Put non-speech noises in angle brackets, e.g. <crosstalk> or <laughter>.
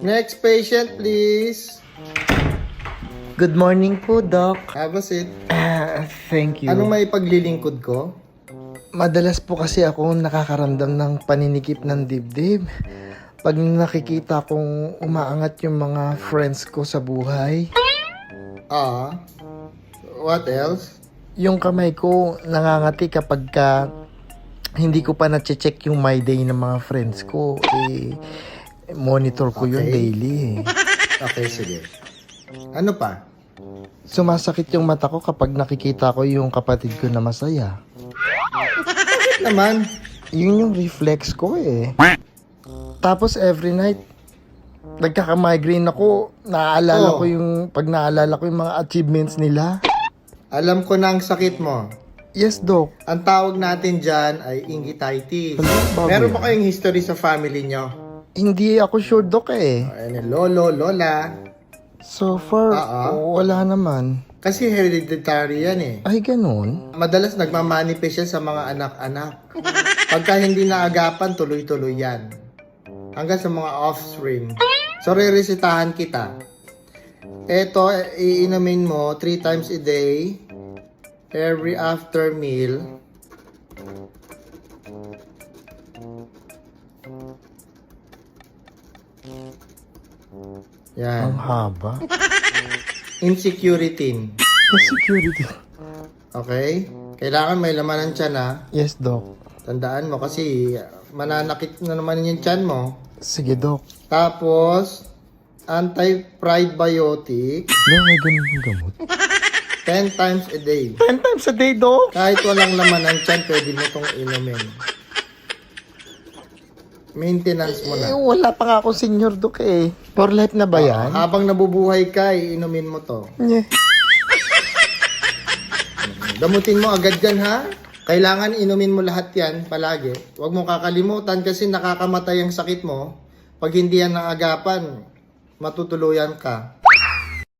Next patient, please. Good morning po, Doc. Have a seat. Ah, thank you. Anong may paglilingkod ko? Madalas po kasi ako nakakaramdam ng paninikip ng dibdib. Pag nakikita kong umaangat yung mga friends ko sa buhay, Ah. What else? yung kamay ko nangangati kapag ka hindi ko pa na-check yung my day ng mga friends ko. Eh, monitor ko yun Okay. daily. eh. <laughs> Okay, sige. Ano pa? Sumasakit yung mata ko kapag nakikita ko yung kapatid ko na masaya. Bakit naman? Yun yung reflex ko eh. Tapos every night, nagkaka-migraine ako. Naaalala Oh. ko yung, pag naaalala ko yung mga achievements nila. Alam ko na ang sakit mo. Yes, Doc. Ang tawag natin dyan ay ingititis. Ano, Meron yan? ba kayong history sa family nyo? Hindi ako sure, Doc eh. Ano, lolo, lola. So far, Ah, ah. wala naman. Kasi hereditary yan eh. Ay, ganun. Madalas nagmamanifest yan sa mga anak-anak. Pagka hindi naagapan, tuloy-tuloy yan. Hanggang sa mga offspring. So, re-resitahan kita. Ito, iinumin mo 3 times a day. Every after meal. Ang Yan. haba. Insecurity. Security. Okay? Kailangan may laman ng tiyan ha. Yes, Doc. Tandaan mo kasi mananakit na naman yung tiyan mo. Sige, Doc. Tapos, anti-pride biotic No, may ganun gamot. 10 times a day. 10 times a day, Doc. Kahit walang laman ng tiyan, pwede mo itong inumin. Maintenance mo Eh, na. wala pa nga akong senior, Doc eh. For life na ba yan? Habang nabubuhay ka, iinumin mo to. Yeah. Gamutin mo agad yan ha. Kailangan inumin mo lahat yan palagi. Huwag mo kakalimutan kasi nakakamatay ang sakit mo. Pag hindi yan naagapan, matutuluyan ka.